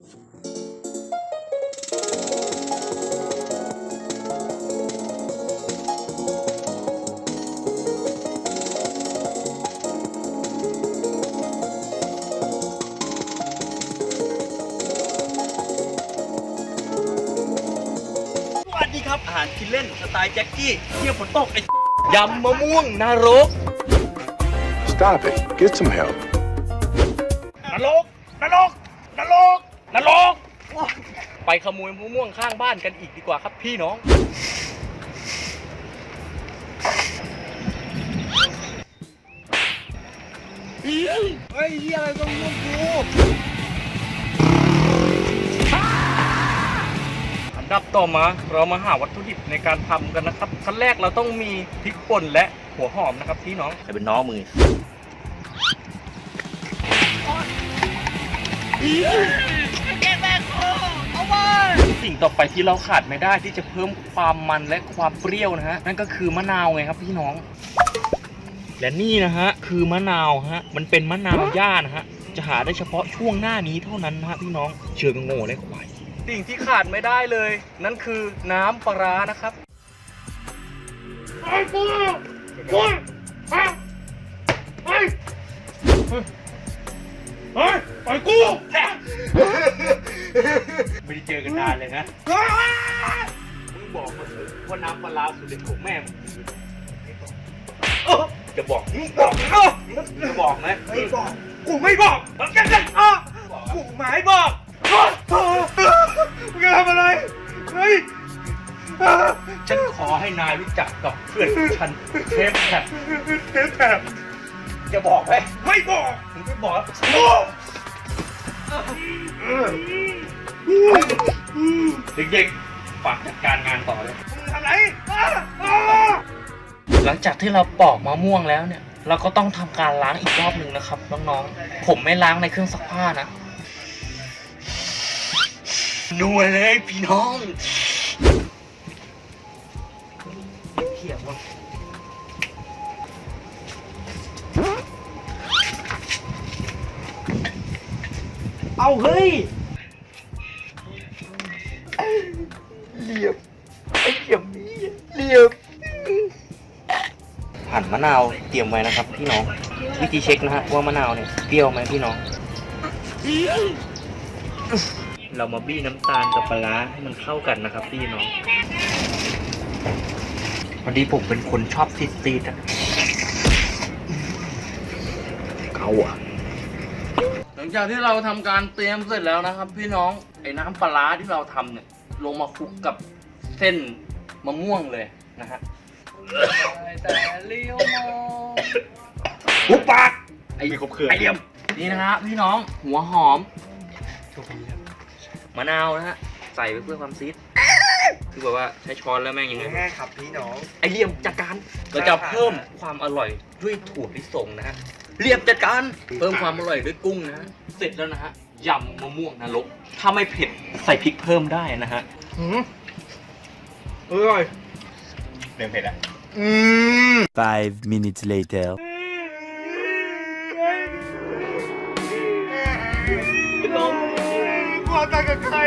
สวัสดีครับ อาหารกินเล่นสไตล์แจ็คกี้เที่ยวฝนตกไอ้ยำมะม่วงนรก Stop it. Get some help. นรกนรกนรก นรกไปขโมยมะม่วงข้างบ้านกันอีกดีกว่าครับพี่น้อง เฮ้ยเหียอะไรต้องม่วงกูอันดับต่อมาเรามาหาวัตถุดิบในการทำกันนะครับขั้นแรกเราต้องมีพริกป่นและหัวหอมนะครับพี่น้อง ใครเป็นน้องมือ สิ่งต่อไปที่เราขาดไม่ได้ที่จะเพิ่มความมันและความเปรี้ยวนะฮะนั่นก็คือมะนาวไงครับพี่น้อง และนี่นะฮะคือมะนาวฮะมันเป็นมะนาวย่านะฮะจะหาได้เฉพาะช่วงหน้านี้เท่านั้นนะฮะพี่น้องเชิงโง่และควายสิ่งที่ขาดไม่ได้เลย นั่นคือน้ำปลาร้านะครับเฮ้ยปล่อยกู ไม่ได้เจอกันนานเลยนะ มึงบอกมาเถอะว่าน้ำปลาร้าสุดเด็ดของแม่มึงเออจะบอกมึงบอกเออจะบอกไหมไม่บอก กูไม่บอกมึงจะจะเออกูไม่บอกเออเออเออมึงจะทำอะไร เฮ้ยเออฉันขอให้นายรู้จักกับเพื่อนของฉันเทปแท็บเทปแท็บจะบอกไหมไม่บอก มึงไม่บอกโอ้ เด็กๆฝากจัดการงานต่อเลยทำไร หลังจากที่เราปอกมะม่วงแล้วเนี่ย เราก็ต้องทำการล้างอีกรอบหนึ่งนะครับน้องๆ ผมไม่ล้างในเครื่องซักผ้านะนัวเลยพี่น้องเขียวว่ เอาเฮ้ยเหลี่ยมไอ้เหลี่ยมนี้เหลี่ยมหั่นมะนาวเตรียมไว้นะครับพี่น้อง วิธีเช็คนะฮะว่ามะนาวเนี่ยเปรี้ยวไหมพี่น้อง เรามาบี้น้ำตาลกับปลาร้าให้มันเข้ากันนะครับพี่น้องพอดีผมเป็นคนชอบซีดซีดๆอะเกาอะ หลังจากที่เราทำการเตรียมเสร็จแล้วนะครับ พี่น้องไอ้น้ำปลาร้าที่เราทำเนี่ย ลงมาคลุกกับเส้นมะม่วงเลยนะฮะแต่เลี้ยวมองหุบปากไอ้ครบเครือไอเดียมนี่นะฮะพี่น้องหัวหอมมะนาวนะฮะใส่ไปเพื่อความซีดคือแบบว่าใช้ช้อนแล้วแม่งยังไงแม่ครับพี่น้องไอเหลี่ยมจัดการเราจะเพิ่มความอร่อยด้วยถั่วลิสงนะฮะ เหลี่ยมจัดการเพิ่มความอร่อยด้วยกุ้งนะฮะเสร็จแล้วนะฮะยำมะม่วงนรกถ้าไม่เผ็ดใส่พริกเพิ่มได้นะฮะอร่อยเดิมเผ็ดอะ Five minutes later. ความต่างกับใคร